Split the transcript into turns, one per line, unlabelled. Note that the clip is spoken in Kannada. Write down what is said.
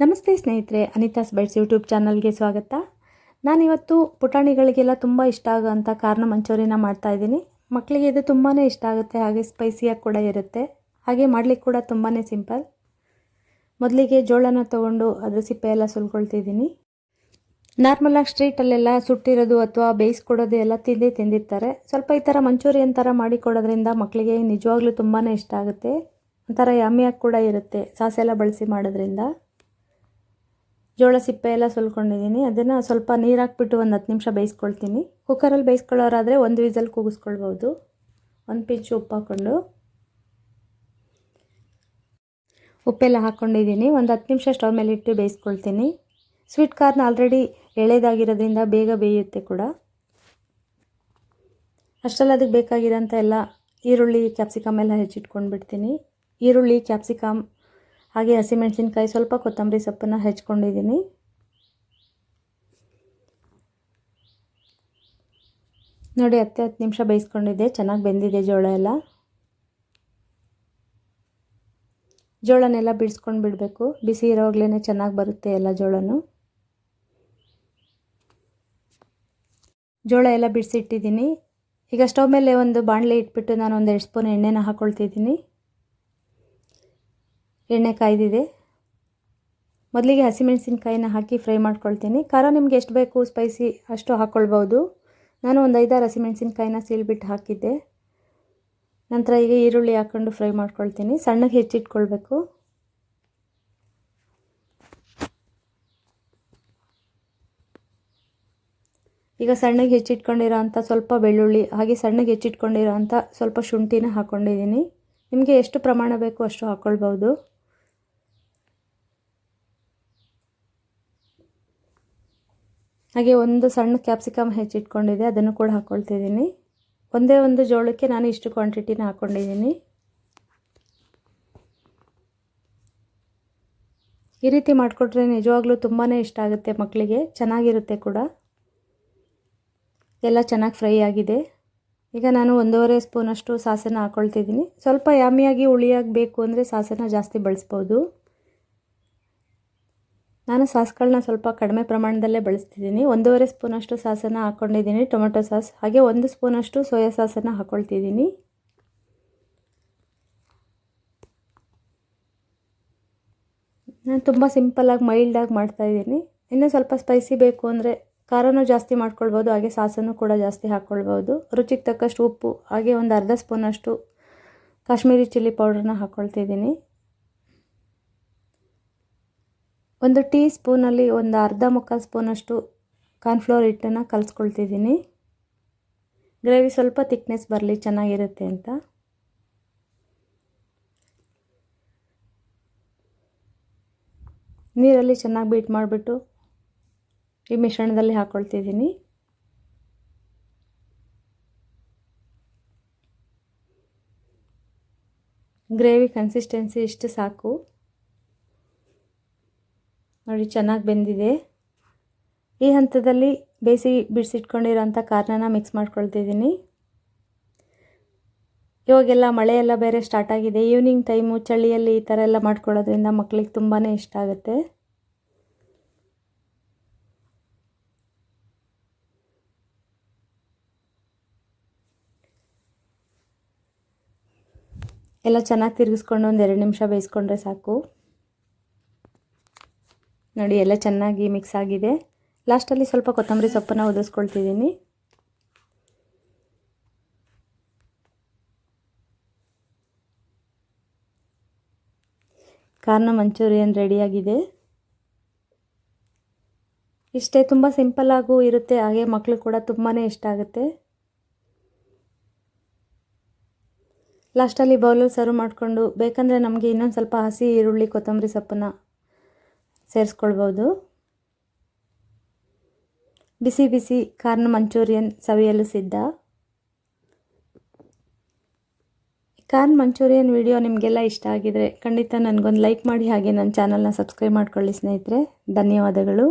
ನಮಸ್ತೆ ಸ್ನೇಹಿತರೆ, ಅನಿತಾಸ್ ಬೈಟ್ಸ್ ಯೂಟ್ಯೂಬ್ ಚಾನಲ್ಗೆ ಸ್ವಾಗತ. ನಾನಿವತ್ತು ಪುಟಾಣಿಗಳಿಗೆಲ್ಲ ತುಂಬ ಇಷ್ಟ ಆಗೋಂಥ ಕಾರಣ ಮಂಚೂರಿನ ಮಾಡ್ತಾಯಿದ್ದೀನಿ ಮಕ್ಕಳಿಗೆ ಇದು ತುಂಬಾ ಇಷ್ಟ ಆಗುತ್ತೆ, ಹಾಗೆ ಸ್ಪೈಸಿಯಾಗಿ ಕೂಡ ಇರುತ್ತೆ. ಹಾಗೆ ಮಾಡಲಿಕ್ಕೆ ಕೂಡ ತುಂಬಾ ಸಿಂಪಲ್ ಮೊದಲಿಗೆ ಜೋಳನ ತೊಗೊಂಡು ಅದರ ಸಿಪ್ಪೆ ಎಲ್ಲ ಸುಲ್ಕೊಳ್ತಿದ್ದೀನಿ ನಾರ್ಮಲಾಗಿ ಸ್ಟ್ರೀಟಲ್ಲೆಲ್ಲ ಸುಟ್ಟಿರೋದು ಅಥವಾ ಬೇಯಿಸ್ಕೊಡೋದು ಎಲ್ಲ ತಿಂದೇ ತಿಂದಿರ್ತಾರೆ. ಸ್ವಲ್ಪ ಈ ಥರ ಮಂಚೂರಿಯನ್ ಥರ ಮಾಡಿಕೊಡೋದ್ರಿಂದ ಮಕ್ಕಳಿಗೆ ನಿಜವಾಗ್ಲೂ ತುಂಬಾ ಇಷ್ಟ ಆಗುತ್ತೆ. ಒಂಥರ ಯಮ್ಮಿಯಾಗಿ ಕೂಡ ಇರುತ್ತೆ, ಸಾಸೆಲ್ಲ ಬಳಸಿ ಮಾಡೋದ್ರಿಂದ. ಜೋಳ ಸಿಪ್ಪೆ ಎಲ್ಲ ಸುಲ್ಕೊಂಡಿದ್ದೀನಿ. ಅದನ್ನು ಸ್ವಲ್ಪ ನೀರು ಹಾಕ್ಬಿಟ್ಟು ಒಂದು ಹತ್ತು ನಿಮಿಷ ಬೇಯಿಸ್ಕೊಳ್ತೀನಿ. ಕುಕ್ಕರಲ್ಲಿ ಬೇಯಿಸ್ಕೊಳ್ಳೋರಾದರೆ ಒಂದು ವಿಸಲ್ ಕೂಗಿಸ್ಕೊಳ್ಬೋದು ಒಂದು ಪಿಂಚು ಉಪ್ಪು ಹಾಕ್ಕೊಂಡು. ಉಪ್ಪೆಲ್ಲ ಹಾಕ್ಕೊಂಡಿದ್ದೀನಿ ಒಂದು ಹತ್ತು ನಿಮಿಷ ಸ್ಟವ್ ಮೇಲೆ ಇಟ್ಟು ಬೇಯಿಸ್ಕೊಳ್ತೀನಿ. ಸ್ವೀಟ್ ಕಾರ್ನ್ ಆಲ್ರೆಡಿ ಎಳೆದಾಗಿರೋದ್ರಿಂದ ಬೇಗ ಬೇಯುತ್ತೆ ಕೂಡ. ಅಷ್ಟರಲ್ಲಿ ಅದಕ್ಕೆ ಬೇಕಾಗಿರೋಂಥ ಎಲ್ಲ ಈರುಳ್ಳಿ ಕ್ಯಾಪ್ಸಿಕಮ್ ಎಲ್ಲ ಹೆಚ್ಚಿಟ್ಕೊಂಡು ಬಿಡ್ತೀನಿ ಈರುಳ್ಳಿ ಕ್ಯಾಪ್ಸಿಕಮ್ ಹಾಗೆ ಹಸಿಮೆಣಸಿನ್ಕಾಯಿ ಸ್ವಲ್ಪ ಕೊತ್ತಂಬರಿ ಸೊಪ್ಪನ್ನು ಹೆಚ್ಕೊಂಡಿದ್ದೀನಿ. ನೋಡಿ, ಹತ್ತು ಹತ್ತು ನಿಮಿಷ ಬೇಯಿಸ್ಕೊಂಡಿದ್ದೆ. ಚೆನ್ನಾಗಿ ಬೆಂದಿದೆ ಜೋಳ ಎಲ್ಲ. ಜೋಳನೆಲ್ಲ ಬಿಡಿಸ್ಕೊಂಡು ಬಿಡಬೇಕು. ಬಿಸಿ ಇರೋವಾಗ್ಲೇ ಚೆನ್ನಾಗಿ ಬರುತ್ತೆ ಎಲ್ಲ ಜೋಳನು. ಜೋಳ ಎಲ್ಲ ಬಿಡಿಸಿಟ್ಟಿದ್ದೀನಿ. ಈಗ ಸ್ಟವ್ ಮೇಲೆ ಒಂದು ಬಾಣಲೆ ಇಟ್ಬಿಟ್ಟು ನಾನು ಒಂದು ಎರಡು ಸ್ಪೂನ್ ಎಣ್ಣೆನ ಹಾಕ್ಕೊಳ್ತಿದ್ದೀನಿ ಎಣ್ಣೆ ಕಾಯ್ದಿದೆ. ಮೊದಲಿಗೆ ಹಸಿಮೆಣಸಿನ್ಕಾಯಿನ ಹಾಕಿ ಫ್ರೈ ಮಾಡ್ಕೊಳ್ತೀನಿ. ಖಾರ ನಿಮ್ಗೆ ಎಷ್ಟು ಬೇಕು ಸ್ಪೈಸಿ ಅಷ್ಟು ಹಾಕ್ಕೊಳ್ಬೋದು ನಾನು ಒಂದು ಐದಾರು ಹಸಿಮೆಣಸಿನ್ಕಾಯಿನ ಸೀಳ್ಬಿಟ್ಟು ಹಾಕಿದ್ದೆ. ನಂತರ ಈಗ ಈರುಳ್ಳಿ ಹಾಕ್ಕೊಂಡು ಫ್ರೈ ಮಾಡ್ಕೊಳ್ತೀನಿ. ಸಣ್ಣಗೆ ಹೆಚ್ಚಿಟ್ಕೊಳ್ಬೇಕು. ಈಗ ಸಣ್ಣಗೆ ಹೆಚ್ಚಿಟ್ಕೊಂಡಿರೋ ಅಂಥ ಸ್ವಲ್ಪ ಬೆಳ್ಳುಳ್ಳಿ, ಹಾಗೆ ಸಣ್ಣಗೆ ಹೆಚ್ಚಿಟ್ಕೊಂಡಿರೋ ಅಂಥ ಸ್ವಲ್ಪ ಶುಂಠಿನ ಹಾಕ್ಕೊಂಡಿದ್ದೀನಿ ನಿಮಗೆ ಎಷ್ಟು ಪ್ರಮಾಣ ಬೇಕು ಅಷ್ಟು ಹಾಕ್ಕೊಳ್ಬೋದು ಹಾಗೆ ಒಂದು ಸಣ್ಣ ಕ್ಯಾಪ್ಸಿಕಮ್ ಹೆಚ್ಚಿಟ್ಕೊಂಡಿದೆ, ಅದನ್ನು ಕೂಡ ಹಾಕ್ಕೊಳ್ತಿದ್ದೀನಿ ಒಂದೇ ಒಂದು ಜೋಳಕ್ಕೆ ನಾನು ಇಷ್ಟು ಕ್ವಾಂಟಿಟಿನ ಹಾಕ್ಕೊಂಡಿದ್ದೀನಿ ಈ ರೀತಿ ಮಾಡಿಕೊಟ್ರೆ ನಿಜವಾಗ್ಲೂ ತುಂಬಾ ಇಷ್ಟ ಆಗುತ್ತೆ ಮಕ್ಕಳಿಗೆ, ಚೆನ್ನಾಗಿರುತ್ತೆ ಕೂಡ. ಎಲ್ಲ ಚೆನ್ನಾಗಿ ಫ್ರೈ ಆಗಿದೆ. ಈಗ ನಾನು ಒಂದೂವರೆ ಸ್ಪೂನಷ್ಟು ಸಾಸನ್ನು ಹಾಕ್ಕೊಳ್ತಿದ್ದೀನಿ ಸ್ವಲ್ಪ ಯಾಮಿಯಾಗಿ ಹುಳಿಯಾಗಬೇಕು ಅಂದರೆ ಸಾಸನ ಜಾಸ್ತಿ ಬಳಸ್ಬೋದು. ನಾನು ಸಾಸ್ಗಳನ್ನ ಸ್ವಲ್ಪ ಕಡಿಮೆ ಪ್ರಮಾಣದಲ್ಲೇ ಬಳಸ್ತಿದ್ದೀನಿ. ಒಂದೂವರೆ ಸ್ಪೂನಷ್ಟು ಸಾಸನ್ನು ಹಾಕ್ಕೊಂಡಿದ್ದೀನಿ ಟೊಮೆಟೊ ಸಾಸ್. ಹಾಗೆ ಒಂದು ಸ್ಪೂನಷ್ಟು ಸೋಯಾ ಸಾಸನ್ನು ಹಾಕ್ಕೊಳ್ತಿದ್ದೀನಿ ನಾನು ತುಂಬ ಸಿಂಪಲ್ಲಾಗಿ ಮೈಲ್ಡಾಗಿ ಮಾಡ್ತಾಯಿದ್ದೀನಿ ಇನ್ನೂ ಸ್ವಲ್ಪ ಸ್ಪೈಸಿ ಬೇಕು ಅಂದರೆ ಖಾರನೂ ಜಾಸ್ತಿ ಮಾಡ್ಕೊಳ್ಬೋದು, ಹಾಗೆ ಸಾಸನ್ನು ಕೂಡ ಜಾಸ್ತಿ ಹಾಕ್ಕೊಳ್ಬೋದು ರುಚಿಗೆ ತಕ್ಕಷ್ಟು ಉಪ್ಪು, ಹಾಗೆ ಒಂದು ಅರ್ಧ ಸ್ಪೂನಷ್ಟು ಕಾಶ್ಮೀರಿ ಚಿಲ್ಲಿ ಪೌಡ್ರನ್ನ ಹಾಕ್ಕೊಳ್ತಿದ್ದೀನಿ ಒಂದು ಟೀ ಸ್ಪೂನಲ್ಲಿ ಒಂದು ಅರ್ಧ ಮುಕ್ಕಾಲು ಸ್ಪೂನಷ್ಟು ಕಾರ್ನ್ಫ್ಲೋರ್ ಹಿಟ್ಟನ್ನು ಕಲಿಸ್ಕೊಳ್ತಿದ್ದೀನಿ. ಗ್ರೇವಿ ಸ್ವಲ್ಪ ತಿಕ್ನೆಸ್ ಬರಲಿ, ಚೆನ್ನಾಗಿರುತ್ತೆ ಅಂತ. ನೀರಲ್ಲಿ ಚೆನ್ನಾಗಿ ಬೀಟ್ ಮಾಡಿಬಿಟ್ಟು ಈ ಮಿಶ್ರಣದಲ್ಲಿ ಹಾಕ್ಕೊಳ್ತಿದ್ದೀನಿ ಗ್ರೇವಿ ಕನ್ಸಿಸ್ಟೆನ್ಸಿ ಇಷ್ಟು ಸಾಕು. ನೋಡಿ, ಚೆನ್ನಾಗಿ ಬೆಂದಿದೆ. ಈ ಹಂತದಲ್ಲಿ ಬೇಯಿಸಿ ಬಿಡಿಸಿಟ್ಕೊಂಡಿರೋಂಥ ಕಾರ್ನನ ಮಿಕ್ಸ್ ಮಾಡ್ಕೊಳ್ತಿದ್ದೀನಿ. ಇವಾಗೆಲ್ಲ ಮಳೆಯೆಲ್ಲ ಬೇರೆ ಸ್ಟಾರ್ಟ್ ಆಗಿದೆ. ಈವ್ನಿಂಗ್ ಟೈಮು ಚಳಿಯಲ್ಲಿ ಈ ಥರ ಎಲ್ಲ ಮಾಡ್ಕೊಳ್ಳೋದ್ರಿಂದ ಮಕ್ಕಳಿಗೆ ತುಂಬಾ ಇಷ್ಟ ಆಗುತ್ತೆ. ಎಲ್ಲ ಚೆನ್ನಾಗಿ ತಿರುಗಿಸ್ಕೊಂಡು ಒಂದು ಎರಡು ನಿಮಿಷ ಬೇಯಿಸ್ಕೊಂಡ್ರೆ ಸಾಕು. ನೋಡಿ, ಎಲ್ಲ ಚೆನ್ನಾಗಿ ಮಿಕ್ಸ್ ಆಗಿದೆ. ಲಾಸ್ಟಲ್ಲಿ ಸ್ವಲ್ಪ ಕೊತ್ತಂಬರಿ ಸೊಪ್ಪನ್ನು ಒದಿಸ್ಕೊಳ್ತಿದ್ದೀನಿ ಕಾರ್ನ ಮಂಚೂರಿಯನ್ ರೆಡಿಯಾಗಿದೆ ಇಷ್ಟೇ, ತುಂಬ ಸಿಂಪಲ್ಲಾಗೂ ಇರುತ್ತೆ. ಹಾಗೆ ಮಕ್ಕಳು ಕೂಡ ತುಂಬಾ ಇಷ್ಟ ಆಗುತ್ತೆ. ಲಾಸ್ಟಲ್ಲಿ ಬೌಲಲ್ಲಿ ಸರ್ವ್ ಮಾಡಿಕೊಂಡು, ಬೇಕಂದರೆ ನಮಗೆ ಇನ್ನೊಂದು ಸ್ವಲ್ಪ ಹಸಿ ಈರುಳ್ಳಿ, ಕೊತ್ತಂಬರಿ ಸೊಪ್ಪನ್ನು ಸೇರಿಸ್ಕೊಳ್ಬೋದು. ಬಿಸಿ ಬಿಸಿ ಕಾರ್ನ್ ಮಂಚೂರಿಯನ್ ಸವಿಯಲು ಸಿದ್ಧ. ಕಾರ್ನ್ ಮಂಚೂರಿಯನ್ ವಿಡಿಯೋ ನಿಮಗೆಲ್ಲ ಇಷ್ಟ ಆಗಿದರೆ ಖಂಡಿತ ನನಗೊಂದು ಲೈಕ್ ಮಾಡಿ ಹಾಗೆ ನನ್ನ ಚಾನಲ್ನ ಸಬ್ಸ್ಕ್ರೈಬ್ ಮಾಡ್ಕೊಳ್ಳಿ ಸ್ನೇಹಿತರೆ. ಧನ್ಯವಾದಗಳು.